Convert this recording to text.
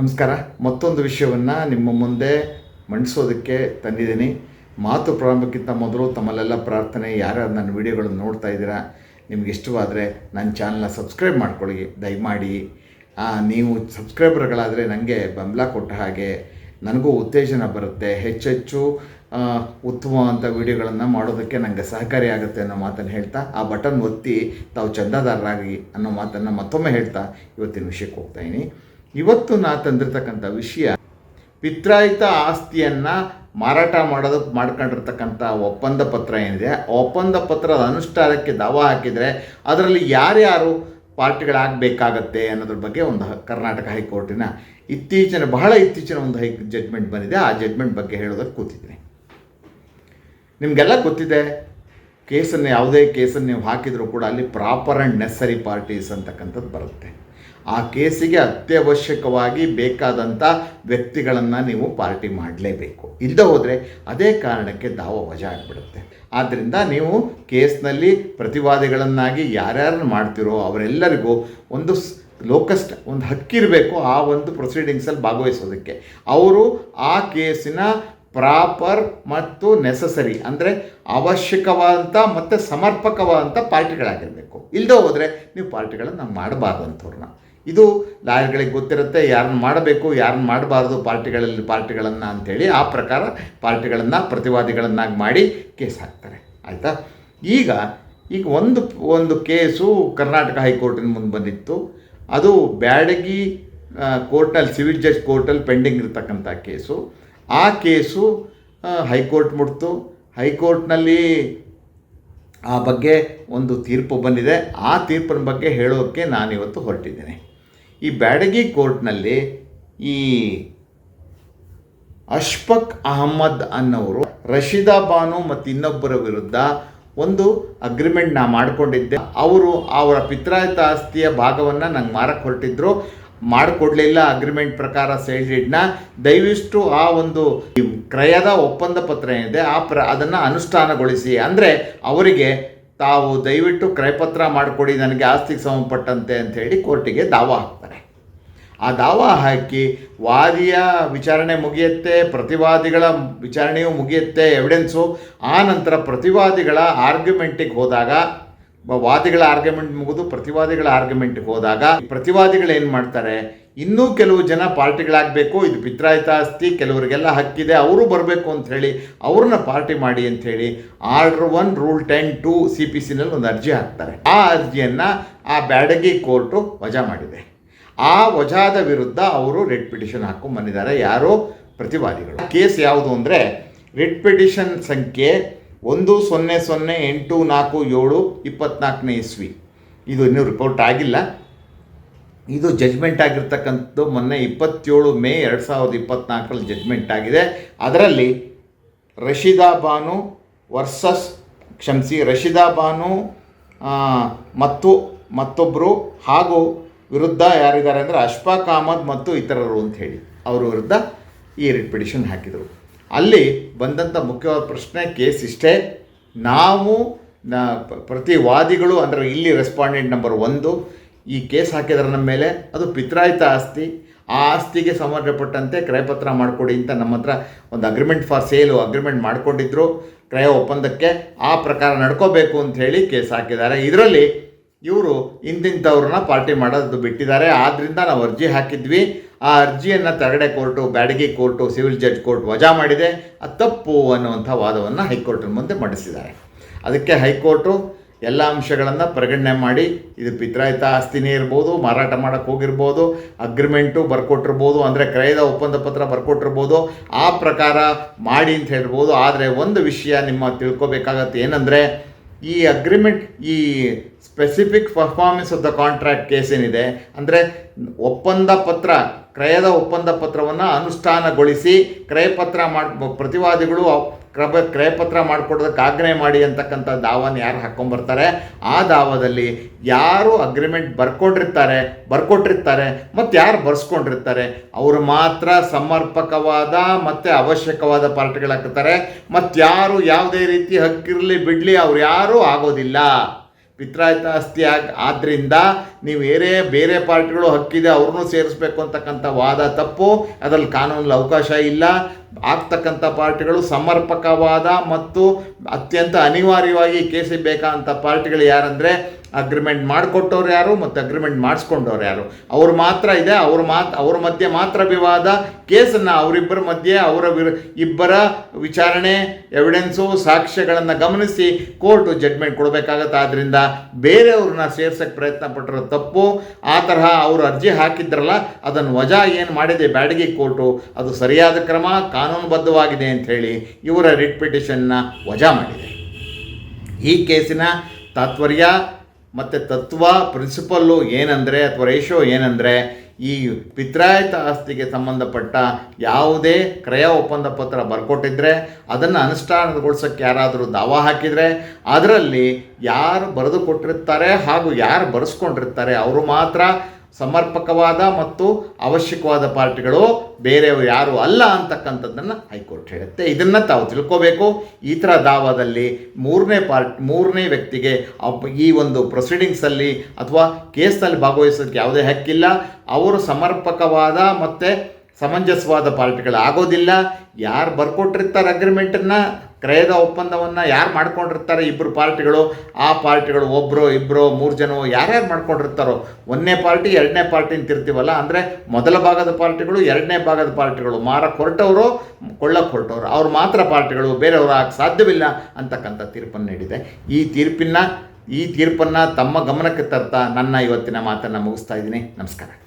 ನಮಸ್ಕಾರ. ಮತ್ತೊಂದು ವಿಷಯವನ್ನು ನಿಮ್ಮ ಮುಂದೆ ಮಂಡಿಸೋದಕ್ಕೆ ತಂದಿದ್ದೀನಿ. ಮಾತು ಪ್ರಾರಂಭಕ್ಕಿಂತ ಮೊದಲು ತಮ್ಮಲ್ಲೆಲ್ಲ ಪ್ರಾರ್ಥನೆ, ಯಾರ್ಯಾರು ನನ್ನ ವಿಡಿಯೋಗಳನ್ನು ನೋಡ್ತಾ ಇದ್ದೀರಾ, ನಿಮ್ಗೆ ಇಷ್ಟವಾದರೆ ನನ್ನ ಚಾನಲ್ನ ಸಬ್ಸ್ಕ್ರೈಬ್ ಮಾಡ್ಕೊಳ್ಳಿ. ದಯಮಾಡಿ. ನೀವು ಸಬ್ಸ್ಕ್ರೈಬರ್ಗಳಾದರೆ ನನಗೆ ಬೆಂಬಲ ಕೊಟ್ಟ ಹಾಗೆ ನನಗೂ ಉತ್ತೇಜನ ಬರುತ್ತೆ. ಹೆಚ್ಚೆಚ್ಚು ಉತ್ತಮವಾದಂಥ ವಿಡಿಯೋಗಳನ್ನು ಮಾಡೋದಕ್ಕೆ ನನಗೆ ಸಹಕಾರಿ ಆಗುತ್ತೆ ಅನ್ನೋ ಮಾತನ್ನು ಹೇಳ್ತಾ, ಆ ಬಟನ್ ಒತ್ತಿ ತಾವು ಚಂದಾದಾರರಾಗಿ ಅನ್ನೋ ಮಾತನ್ನು ಮತ್ತೊಮ್ಮೆ ಹೇಳ್ತಾ ಇವತ್ತಿನ ವಿಷಯಕ್ಕೆ ಹೋಗ್ತಾಯಿನಿ ಇವತ್ತು ನಾ ತಂದಿರ್ತಕ್ಕಂಥ ವಿಷಯ, ಪಿತ್ರಾಯಿತ ಆಸ್ತಿಯನ್ನು ಮಾರಾಟ ಮಾಡೋದಕ್ಕೆ ಮಾಡ್ಕೊಂಡಿರ್ತಕ್ಕಂಥ ಒಪ್ಪಂದ ಪತ್ರ ಏನಿದೆ ಒಪ್ಪಂದ ಪತ್ರದ ಅನುಷ್ಠಾನಕ್ಕೆ ದಾವ ಹಾಕಿದರೆ ಅದರಲ್ಲಿ ಯಾರ್ಯಾರು ಪಾರ್ಟಿಗಳಾಗಬೇಕಾಗತ್ತೆ ಅನ್ನೋದ್ರ ಬಗ್ಗೆ ಒಂದು ಕರ್ನಾಟಕ ಹೈಕೋರ್ಟಿನ ಇತ್ತೀಚಿನ, ಬಹಳ ಇತ್ತೀಚಿನ ಒಂದು ಹೈ ಜಡ್ಮೆಂಟ್ ಬಂದಿದೆ. ಆ ಜಡ್ಮೆಂಟ್ ಬಗ್ಗೆ ಹೇಳೋದಕ್ಕೆ ಕೂತಿದ್ದೀನಿ. ನಿಮಗೆಲ್ಲ ಗೊತ್ತಿದೆ, ಕೇಸನ್ನು ಯಾವುದೇ ಕೇಸನ್ನು ನೀವು ಹಾಕಿದರೂ ಕೂಡ ಅಲ್ಲಿ ಪ್ರಾಪರ್ ಆ್ಯಂಡ್ ನೆಸರಿ ಪಾರ್ಟೀಸ್ ಅಂತಕ್ಕಂಥದ್ದು ಬರುತ್ತೆ. ಆ ಕೇಸಿಗೆ ಅತ್ಯವಶ್ಯಕವಾಗಿ ಬೇಕಾದಂಥ ವ್ಯಕ್ತಿಗಳನ್ನು ನೀವು ಪಾರ್ಟಿ ಮಾಡಲೇಬೇಕು. ಇಲ್ಲದೆ ಹೋದರೆ ಅದೇ ಕಾರಣಕ್ಕೆ ದಾವ ವಜಾ ಆಗಿಬಿಡುತ್ತೆ ಆದ್ದರಿಂದ ನೀವು ಕೇಸ್ನಲ್ಲಿ ಪ್ರತಿವಾದಿಗಳನ್ನಾಗಿ ಯಾರ್ಯಾರನ್ನು ಮಾಡ್ತಿರೋ ಅವರೆಲ್ಲರಿಗೂ ಒಂದು ಲೋಕಸ್ಟ್ ಒಂದು ಹಕ್ಕಿರಬೇಕು ಆ ಒಂದು ಪ್ರೊಸೀಡಿಂಗ್ಸಲ್ಲಿ ಭಾಗವಹಿಸೋದಕ್ಕೆ. ಅವರು ಆ ಕೇಸಿನ ಪ್ರಾಪರ್ ಮತ್ತು ನೆಸಸರಿ ಅಂದರೆ ಅವಶ್ಯಕವಾದಂಥ ಮತ್ತು ಸಮರ್ಪಕವಾದಂಥ ಪಾರ್ಟಿಗಳಾಗಿರಬೇಕು. ಇಲ್ಲದೆ ಹೋದರೆ ನೀವು ಪಾರ್ಟಿಗಳನ್ನು ಮಾಡಬಾರ್ದು ಅಂಥವ್ರನ್ನ. ಇದು ಲಾಯರ್ಗಳಿಗೆ ಗೊತ್ತಿರುತ್ತೆ ಯಾರನ್ನು ಮಾಡಬೇಕು, ಯಾರನ್ನು ಮಾಡಬಾರ್ದು ಪಾರ್ಟಿಗಳಲ್ಲಿ ಪಾರ್ಟಿಗಳನ್ನು ಅಂಥೇಳಿ ಆ ಪ್ರಕಾರ ಪಾರ್ಟಿಗಳನ್ನು ಪ್ರತಿವಾದಿಗಳನ್ನಾಗಿ ಮಾಡಿ ಕೇಸ್ ಹಾಕ್ತಾರೆ. ಆಯಿತಾ? ಈಗ ಈಗ ಒಂದು ಒಂದು ಕೇಸು ಕರ್ನಾಟಕ ಹೈಕೋರ್ಟಿನ ಮುಂದೆ ಬಂದಿತ್ತು. ಅದು ಬ್ಯಾಡಗಿ ಕೋರ್ಟಲ್ಲಿ ಸಿವಿಲ್ ಜಡ್ಜ್ ಕೋರ್ಟಲ್ಲಿ ಪೆಂಡಿಂಗ್ ಇರತಕ್ಕಂಥ ಕೇಸು. ಆ ಕೇಸು ಹೈಕೋರ್ಟ್ ಮುಟ್ತು. ಹೈಕೋರ್ಟ್ನಲ್ಲಿ ಆ ಬಗ್ಗೆ ಒಂದು ತೀರ್ಪು ಬಂದಿದೆ. ಆ ತೀರ್ಪಿನ ಬಗ್ಗೆ ಹೇಳೋಕ್ಕೆ ನಾನಿವತ್ತು ಹೊರಟಿದ್ದೇನೆ. ಈ ಬ್ಯಾಡಗಿ ಕೋರ್ಟ್ನಲ್ಲಿ ಈ ಅಶ್ಫಕ್ ಅಹಮ್ಮದ್ ಅನ್ನೋರು, ರಶೀದಾ ಬಾನು ಮತ್ತು ಇನ್ನೊಬ್ಬರ ವಿರುದ್ಧ ಒಂದು ಅಗ್ರಿಮೆಂಟ್ ನಾ ಮಾಡಿಕೊಂಡಿದ್ದೆ. ಅವರು ಅವರ ಪಿತ್ರಾಯಿತ ಆಸ್ತಿಯ ಭಾಗವನ್ನು ನಂಗೆ ಮಾರಕ್ಕೆ ಹೊರಟಿದ್ರು. ಮಾಡಿಕೊಡ್ಲಿಲ್ಲ ಅಗ್ರಿಮೆಂಟ್ ಪ್ರಕಾರ ಸೇಲ್ಡಿಡ್ನ ದಯವಿಷ್ಟು ಆ ಒಂದು ಕ್ರಯದ ಒಪ್ಪಂದ ಪತ್ರ ಏನಿದೆ, ಆ ಪ್ರ ಅದನ್ನು ಅನುಷ್ಠಾನಗೊಳಿಸಿ. ಅಂದರೆ ಅವರಿಗೆ ತಾವು ದಯವಿಟ್ಟು ಕ್ರಯಪತ್ರ ಮಾಡಿಕೊಡಿ, ನನಗೆ ಆಸ್ತಿಗೆ ಸಂಬಂಧಪಟ್ಟಂತೆ ಅಂತ ಹೇಳಿ ಕೋರ್ಟಿಗೆ ದಾವ ಹಾಕ್ತಾರೆ. ಆ ದಾವ ಹಾಕಿ ವಾದಿಯ ವಿಚಾರಣೆ ಮುಗಿಯುತ್ತೆ, ಪ್ರತಿವಾದಿಗಳ ವಿಚಾರಣೆಯೂ ಮುಗಿಯುತ್ತೆ ಎವಿಡೆನ್ಸು ಆ ನಂತರ ಪ್ರತಿವಾದಿಗಳ ಆರ್ಗ್ಯುಮೆಂಟಿಗೆ ಹೋದಾಗ ವಾದಿಗಳ ಆರ್ಗ್ಯುಮೆಂಟ್ ಮುಗಿದು ಪ್ರತಿವಾದಿಗಳ ಆರ್ಗ್ಯುಮೆಂಟ್ಗೆ ಹೋದಾಗ ಪ್ರತಿವಾದಿಗಳು ಏನು ಮಾಡ್ತಾರೆ? ಇನ್ನೂ ಕೆಲವು ಜನ ಪಾರ್ಟಿಗಳಾಗಬೇಕು, ಇದು ಪಿತ್ರಾಯಿತ ಆಸ್ತಿ, ಕೆಲವರಿಗೆಲ್ಲ ಹಕ್ಕಿದೆ, ಅವರು ಬರಬೇಕು ಅಂತ ಹೇಳಿ ಅವ್ರನ್ನ ಪಾರ್ಟಿ ಮಾಡಿ ಅಂತ ಹೇಳಿ order one, rule ten, two, C P ಸಿನಲ್ಲಿ ಒಂದು ಅರ್ಜಿ ಹಾಕ್ತಾರೆ. ಆ ಅರ್ಜಿಯನ್ನು ಆ ಬ್ಯಾಡಗಿ ಕೋರ್ಟು ವಜಾ ಮಾಡಿದೆ. ಆ ವಜಾದ ವಿರುದ್ಧ ಅವರು ರೆಡ್ ಪಿಟಿಷನ್ ಹಾಕೊಂಡು ಬಂದಿದ್ದಾರೆ. ಯಾರೋ ಪ್ರತಿವಾದಿಗಳು. ಕೇಸ್ ಯಾವುದು ಅಂದರೆ ರೆಡ್ ಪಿಟಿಷನ್ ಸಂಖ್ಯೆ ಒಂದು, ಸೊನ್ನೆ ಸೊನ್ನೆ, ಎಂಟು, ನಾಲ್ಕು, ಏಳು, ಇಪ್ಪತ್ನಾಲ್ಕನೇ ಇಸ್ವಿ. ಇದು ಇನ್ನೂ ರಿಪೋರ್ಟ್ ಆಗಿಲ್ಲ. ಇದು ಜಜ್ಮೆಂಟ್ ಆಗಿರ್ತಕ್ಕಂಥದ್ದು ಮೊನ್ನೆ ಇಪ್ಪತ್ತೇಳು ಮೇ ಎರಡು ಸಾವಿರದ ಇಪ್ಪತ್ನಾಲ್ಕರಲ್ಲಿ ಜಜ್ಮೆಂಟ್ ಆಗಿದೆ. ಅದರಲ್ಲಿ ರಶೀದಾ ಬಾನು ವರ್ಸಸ್ ಕ್ಷಮಿಸಿ ರಶೀದಾ ಬಾನು ಮತ್ತು ಮತ್ತೊಬ್ಬರು ಹಾಗೂ ವಿರುದ್ಧ ಯಾರಿದ್ದಾರೆ ಅಂದರೆ ಅಶ್ಫಾಕ್ ಅಹಮದ್ ಮತ್ತು ಇತರರು ಅಂತ ಹೇಳಿ ಅವರ ವಿರುದ್ಧ ಈ ರಿಟ್ ಪಿಟಿಷನ್ ಹಾಕಿದರು. ಅಲ್ಲಿ ಬಂದಂಥ ಮುಖ್ಯವಾದ ಪ್ರಶ್ನೆ ಕೇಸ್ ಇಷ್ಟೇ. ನಾವು ಪ್ರತಿ ವಾದಿಗಳು ಅಂದರೆ ಇಲ್ಲಿ ರೆಸ್ಪಾಂಡೆಂಟ್ ನಂಬರ್ ಒಂದು ಈ ಕೇಸ್ ಹಾಕಿದ್ರೆ ನಮ್ಮ ಮೇಲೆ ಅದು ಪಿತ್ರಾಯಿತ ಆಸ್ತಿ, ಆ ಆಸ್ತಿಗೆ ಸಂಬಂಧಪಟ್ಟಂತೆ ಕ್ರಯಪತ್ರ ಮಾಡಿಕೊಡಿ ಅಂತ ನಮ್ಮ ಹತ್ರ ಒಂದು ಅಗ್ರಿಮೆಂಟ್ ಫಾರ್ ಸೇಲು ಅಗ್ರಿಮೆಂಟ್ ಮಾಡಿಕೊಂಡಿದ್ರು. ಕ್ರಯ ಒಪ್ಪಂದಕ್ಕೆ ಆ ಪ್ರಕಾರ ನಡ್ಕೋಬೇಕು ಅಂತ ಹೇಳಿ ಕೇಸ್ ಹಾಕಿದ್ದಾರೆ. ಇದರಲ್ಲಿ ಇವರು ಇಂತಿಂಥವ್ರನ್ನ ಪಾರ್ಟಿ ಮಾಡೋದು ಬಿಟ್ಟಿದ್ದಾರೆ. ಆದ್ದರಿಂದ ನಾವು ಅರ್ಜಿ ಹಾಕಿದ್ವಿ. ಆ ಅರ್ಜಿಯನ್ನು ತರಗಡೆ court, Byadgi court, civil judge court ವಜಾ ಮಾಡಿದೆ. ಅದು ತಪ್ಪು ಅನ್ನುವಂಥ ವಾದವನ್ನು ಹೈಕೋರ್ಟಿನ ಮುಂದೆ ಮಂಡಿಸಿದ್ದಾರೆ. ಅದಕ್ಕೆ ಹೈಕೋರ್ಟು ಎಲ್ಲ ಅಂಶಗಳನ್ನು ಪರಿಗಣನೆ ಮಾಡಿ, ಇದು ಪಿತ್ರಾಯಿತ ಆಸ್ತಿನೇ ಇರ್ಬೋದು, ಮಾರಾಟ ಮಾಡೋಕ್ಕೆ ಹೋಗಿರ್ಬೋದು ಅಗ್ರಿಮೆಂಟು ಬರ್ಕೊಟ್ಟಿರ್ಬೋದು, ಅಂದರೆ ಕ್ರಯದ ಒಪ್ಪಂದ ಪತ್ರ ಬರ್ಕೊಟ್ಟಿರ್ಬೋದು, ಆ ಪ್ರಕಾರ ಮಾಡಿ ಅಂತ ಹೇಳ್ಬೋದು. ಆದರೆ ಒಂದು ವಿಷಯ ನಿಮ್ಮ ತಿಳ್ಕೊಬೇಕಾಗತ್ತೆ ಏನಂದರೆ, ಈ ಅಗ್ರಿಮೆಂಟ್ ಈ specific performance of the contract case ಏನಿದೆ, ಅಂದರೆ ಒಪ್ಪಂದ ಪತ್ರ, ಕ್ರಯದ ಒಪ್ಪಂದ ಪತ್ರವನ್ನು ಅನುಷ್ಠಾನಗೊಳಿಸಿ, ಕ್ರಯಪತ್ರ ಮಾಡಿ, ಪ್ರತಿವಾದಿಗಳು ಕ್ರಮ ಕ್ರಯಪತ್ರ ಮಾಡಿಕೊಡೋದಕ್ಕೆ ಆಜ್ಞೆ ಮಾಡಿ ಅಂತಕ್ಕಂಥ ದಾವಾನ ಯಾರು ಹಾಕ್ಕೊಂಬರ್ತಾರೆ ಆ ದಾವದಲ್ಲಿ ಯಾರು ಅಗ್ರಿಮೆಂಟ್ ಬರ್ಕೊಂಡಿರ್ತಾರೆ, ಬರ್ಕೊಟ್ಟಿರ್ತಾರೆ, ಮತ್ತು ಯಾರು ಬರ್ಸ್ಕೊಂಡಿರ್ತಾರೆ, ಅವರು ಮಾತ್ರ ಸಮರ್ಪಕವಾದ ಮತ್ತು ಅವಶ್ಯಕವಾದ ಪಾರ್ಟಿಗಳಾಗ್ತಾರೆ. ಮತ್ತು ಯಾರು ಯಾವುದೇ ರೀತಿ ಹಕ್ಕಿರಲಿ, ಬಿಡಲಿ ಅವ್ರು ಯಾರೂ ಆಗೋದಿಲ್ಲ. ಪಿತ್ರಾಯಿತ ಆಸ್ತಿ ಆಗಿ ಆದ್ದರಿಂದ ನೀವು ಬೇರೆ ಬೇರೆ ಪಾರ್ಟಿಗಳು ಹಕ್ಕಿದೆ ಅವ್ರನ್ನೂ ಸೇರಿಸ್ಬೇಕು ಅಂತಕ್ಕಂಥ ವಾದ ತಪ್ಪು. ಅದರಲ್ಲಿ ಕಾನೂನಲ್ಲಿ ಅವಕಾಶ ಇಲ್ಲ. ಆಗ್ತಕ್ಕಂಥ ಪಾರ್ಟಿಗಳು ಸಮರ್ಪಕವಾದ ಮತ್ತು ಅತ್ಯಂತ ಅನಿವಾರ್ಯವಾಗಿ ಕೇಸಿಗೆ ಬೇಕಾದಂಥ ಪಾರ್ಟಿಗಳು ಯಾರಂದರೆ ಅಗ್ರಿಮೆಂಟ್ ಮಾಡಿಕೊಟ್ಟವ್ರು ಯಾರು ಮತ್ತು ಅಗ್ರಿಮೆಂಟ್ ಮಾಡಿಸ್ಕೊಂಡವ್ರು ಯಾರು? ಅವ್ರು ಮಾತ್ರ ಇದೆ, ಅವ್ರ ಮಾತು, ಅವ್ರ ಮಧ್ಯೆ ಮಾತ್ರ ವಿವಾದ, ಕೇಸನ್ನು ಅವರಿಬ್ಬರ ಮಧ್ಯೆ ಅವರ ವಿರ, ಇಬ್ಬರ ವಿಚಾರಣೆ ಎವಿಡೆನ್ಸು ಸಾಕ್ಷ್ಯಗಳನ್ನು ಗಮನಿಸಿ ಕೋರ್ಟು ಜಡ್ಮೆಂಟ್ ಕೊಡಬೇಕಾಗತ್ತೆ. ಆದ್ದರಿಂದ ಬೇರೆಯವ್ರನ್ನ ಸೇರ್ಸೋಕ್ಕೆ ಪ್ರಯತ್ನ ಪಟ್ಟಿರೋ ತಪ್ಪು, ಆ ತರಹ ಅವರು ಅರ್ಜಿ ಹಾಕಿದ್ರಲ್ಲ, ಅದನ್ನು ವಜಾ ಏನು ಮಾಡಿದೆ ಬ್ಯಾಡಗಿ ಕೋರ್ಟು, ಅದು ಸರಿಯಾದ ಕ್ರಮ, ಕಾನೂನುಬದ್ಧವಾಗಿದೆ ಅಂತ ಹೇಳಿ ಇವರ ರಿಟ್ ಪಿಟಿಷನ್ನ ವಜಾ ಮಾಡಿದೆ. ಈ ಕೇಸಿನ ತಾತ್ಪರ್ಯ ಮತ್ತು ತತ್ವ ಪ್ರಿನ್ಸಿಪಲ್ಲು ಏನಂದರೆ ಅಥವಾ ರೇಷೋ ಏನಂದರೆ ಈ ಪಿತ್ರಾಯಿತ ಆಸ್ತಿಗೆ ಸಂಬಂಧಪಟ್ಟ ಯಾವುದೇ ಕ್ರಯ ಒಪ್ಪಂದ ಪತ್ರ ಬರ್ಕೊಟ್ಟಿದ್ರೆ ಅದನ್ನು ಅನುಷ್ಠಾನಗೊಳಿಸೋಕ್ಕೆ ಯಾರಾದರೂ ದಾವ ಹಾಕಿದರೆ ಅದರಲ್ಲಿ ಯಾರು ಬರೆದು ಕೊಟ್ಟಿರ್ತಾರೆ ಹಾಗೂ ಯಾರು ಬರೆಸ್ಕೊಂಡಿರ್ತಾರೆ, ಅವರು ಮಾತ್ರ ಸಮರ್ಪಕವಾದ ಮತ್ತು ಅವಶ್ಯಕವಾದ ಪಾರ್ಟಿಗಳು ಬೇರೆಯವರು ಯಾರು ಅಲ್ಲ ಅಂತಕ್ಕಂಥದ್ದನ್ನು ಹೈಕೋರ್ಟ್ ಹೇಳುತ್ತೆ. ಇದನ್ನು ತಾವು ತಿಳ್ಕೋಬೇಕು. ಈ ಥರ ದಾವಾದಲ್ಲಿ ಮೂರನೇ ಪಾರ್ಟ್, ಮೂರನೇ ವ್ಯಕ್ತಿಗೆ ಈ ಒಂದು ಪ್ರೊಸೀಡಿಂಗ್ಸಲ್ಲಿ ಅಥವಾ ಕೇಸ್ನಲ್ಲಿ ಭಾಗವಹಿಸೋದಕ್ಕೆ ಯಾವುದೇ ಹಕ್ಕಿಲ್ಲ. ಅವರು ಸಮರ್ಪಕವಾದ ಮತ್ತು ಸಮಂಜಸವಾದ ಪಾರ್ಟಿಗಳು ಆಗೋದಿಲ್ಲ. ಯಾರು ಬರ್ಕೊಟ್ಟಿರ್ತಾರೆ ಅಗ್ರಿಮೆಂಟನ್ನು ಕ್ರಯದ ಒಪ್ಪಂದವನ್ನು ಯಾರು ಮಾಡ್ಕೊಂಡಿರ್ತಾರೆ ಇಬ್ಬರು ಪಾರ್ಟಿಗಳು, ಆ ಪಾರ್ಟಿಗಳು ಒಬ್ಬರು ಇಬ್ಬರು ಮೂರು ಜನ ಯಾರ್ಯಾರು ಮಾಡ್ಕೊಂಡಿರ್ತಾರೋ, ಒಂದನೇ ಪಾರ್ಟಿ, ಎರಡನೇ ಪಾರ್ಟಿ ಅಂತ ಇರ್ತೀವಲ್ಲ, ಅಂದರೆ ಮೊದಲ ಭಾಗದ ಪಾರ್ಟಿಗಳು, ಎರಡನೇ ಭಾಗದ ಪಾರ್ಟಿಗಳು. ಮಾರಕ್ಕೆ ಹೊರಟವರು ಕೊಳ್ಳಕ್ಕೆ ಹೊರಟವರು ಅವ್ರು ಮಾತ್ರ ಪಾರ್ಟಿಗಳು, ಬೇರೆಯವರು ಆಗಕ್ಕೆ ಸಾಧ್ಯವಿಲ್ಲ ಅಂತಕ್ಕಂಥ ತೀರ್ಪನ್ನು ನೀಡಿದೆ. ಈ ತೀರ್ಪಿನ ಈ ತೀರ್ಪನ್ನು ತಮ್ಮ ಗಮನಕ್ಕೆ ತರ್ತಾ ನನ್ನ ಇವತ್ತಿನ ಮಾತನ್ನು ಮುಗಿಸ್ತಾ ಇದ್ದೀನಿ. ನಮಸ್ಕಾರ.